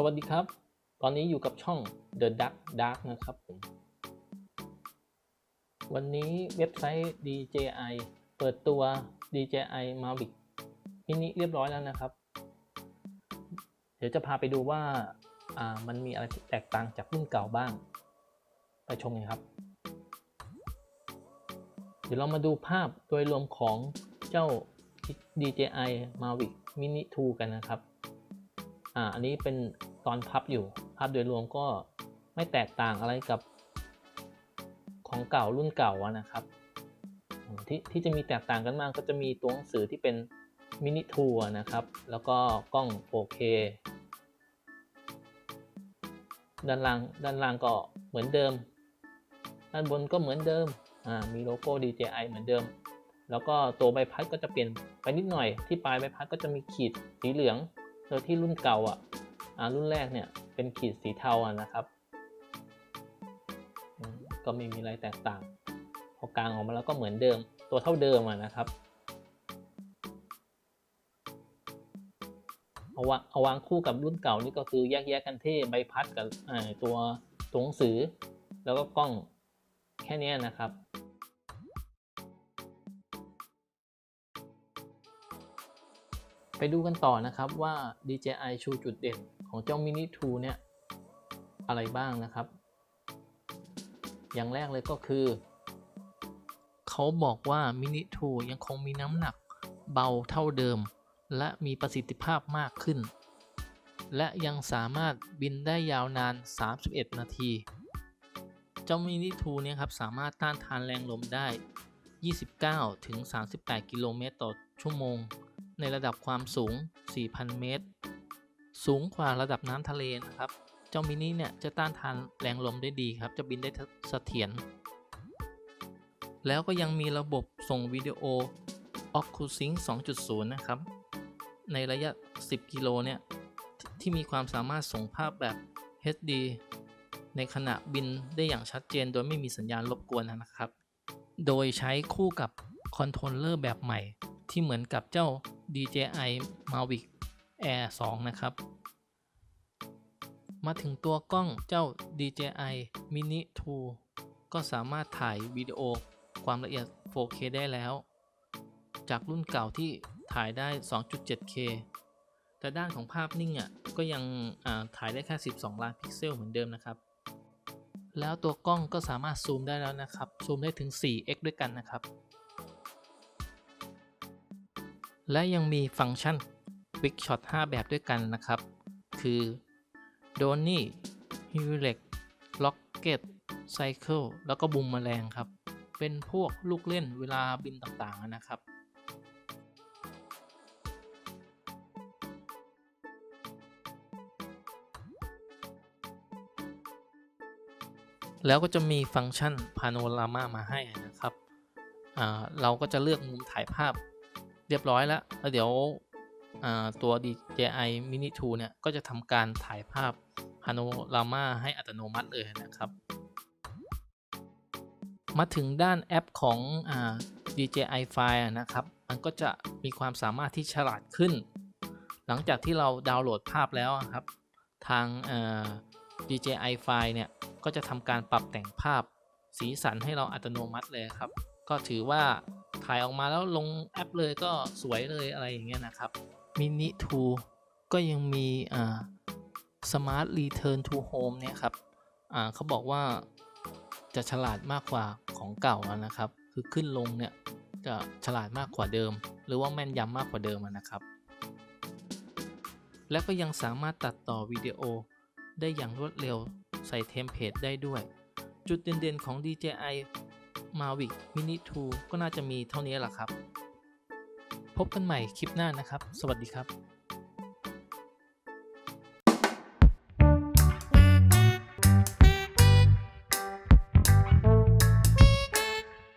สวัสดีครับ ตอนนี้อยู่กับช่อง The Dark Dark นะครับผม วันนี้เว็บไซต์ DJI เปิดตัว DJI Mavic Mini เรียบร้อยแล้วนะครับ เดี๋ยวจะพาไปดูว่าามันมีอะไรแตกต่างจากรุ่นเก่าบ้าง ไปชมกันครับ เดี๋ยวเรามาดูภาพโดยรวมของเจ้า DJI Mavic Mini 2 กันนะครับออันนี้เป็น ตอนพับอยู่ ภาพโดยรวมก็ไม่แตกต่างอะไรกับของเก่ารุ่นเก่าอะนะครับ ที่ที่จะมีแตกต่างกันมากก็จะมีตัวหนังสือที่เป็นมินิทัวร์นะครับ แล้วก็กล้อง 4K ด้านล่างด้านล่างก็เหมือนเดิม ด้านบนก็เหมือนเดิมมีโลโก้ DJI เหมือนเดิม แล้วก็ตัวใบพัดก็จะเปลี่ยนไปนิดหน่อยที่ปลายใบพัดก็จะมีขีดสีเหลืองโดยที่รุ่นเก่าอะอ่า รุ่นแรกเนี่ยเป็นขีดสีเทาอะนะครับ ก็ไม่มีอะไรแตกต่างพอกลางออกมาแล้วก็เหมือนเดิมตัวเท่าเดิมอะนะครับเอาวางเอาวางคู่กับรุ่นเก่านี่ก็คือแยกแยกกันเท่ใบพัดกับตัวตัวหนังสือ แล้วก็กล้องแค่นี้นะครับ ไปดูกันต่อนะครับว่า DJI ชูจุดเด่นของเจ้า Mini 2 เนี่ย อะไรบ้างนะครับ อย่างแรกเลยก็คือ เขาบอกว่า Mini 2 ยังคงมีน้ำหนักเบาเท่าเดิม และมีประสิทธิภาพมากขึ้น และยังสามารถบินได้ยาวนาน 31 นาที เจ้า Mini 2 เนี่ยครับสามารถต้านทานแรงลมได้ 29ถึง38 กิโลเมตรต่อชั่วโมง ในระดับความสูง 4,000 เมตร สูงกว่าระดับน้ำทะเลนะครับ เจ้ามินิเนี่ยจะต้านทานแรงลมได้ดีครับ จะบินได้เสถียร แล้วก็ยังมีระบบส่งวิดีโอ OcuSync 2.0 นะครับ ในระยะ 10 กิโลเนี่ยทที่มีความสามารถส่งภาพแบบ HD ในขณะบินได้อย่างชัดเจนโดยไม่มีสัญญาณรบกวนนะครับ โดยใช้คู่กับคอนโทรลเลอร์แบบใหม่ที่เหมือนกับเจ้า DJI Mavic Air 2 นะครับ มาถึงตัวกล้องเจ้า DJI Mini 2 ก็สามารถถ่ายวิดีโอความละเอียด 4K ได้แล้ว จากรุ่นเก่าที่ถ่ายได้ 2.7K แต่ด้านของภาพนิ่งอะก็ยังถ่ายได้แค่ 12 ล้านพิกเซลเหมือนเดิมนะครับ แล้วตัวกล้องก็สามารถซูมได้แล้วนะครับ ซูมได้ถึง 4x ด้วยกันนะครับ และยังมีฟังก์ชัน Quick Shot 5 แบบด้วยกันนะครับ คือ d o n y h e l e c Rocket Cycle แล้วก็บุมแมลงครับ เป็นพวกลูกเล่นเวลาบินต่างๆนะครับแล้วก็จะมีฟังก์ชัน Panorama มาให้นะครับ เราก็จะเลือกมุมถ่ายภาพ เรียบร้อยแล้วแล้วเดี๋ยวตัว DJI Mini 2 เนี่ย ก็จะทำการถ่ายภาพ Panorama ให้อัตโนมัติเลยนะครับ มาถึงด้านแอปของอ DJI File นะครับ มันก็จะมีความสามารถที่ฉลาดขึ้น หลังจากที่เราดาวน์โหลดภาพแล้วครับ ทาง DJI File เนี่ย ก็จะทำการปรับแต่งภาพสีสันให้เราอัตโนมัติเลยครับ ก็ถือว่า ถ่ายออกมาแล้วลงแอปเลยก็สวยเลยอะไรอย่างเงี้ยนะครับ Mini 2ก็ยังมีอ่า Smart Return to Home เนี่ยครับอ่าเขาบอกว่าจะฉลาดมากกว่าของเก่านะครับ คือขึ้นลงเนี่ยจะฉลาดมากกว่าเดิม หรือว่าแม่นยำมากกว่าเดิมนะครับ และก็ยังสามารถตัดต่อวิดีโอได้อย่างรวดเร็วใส่เทมเพลตได้ด้วย จุดเด่นๆของ DJI Mavic Mini 2 ก็น่าจะมีเท่านี้แหละครับ พบกันใหม่คลิปหน้านะครับ สวัสดีครับ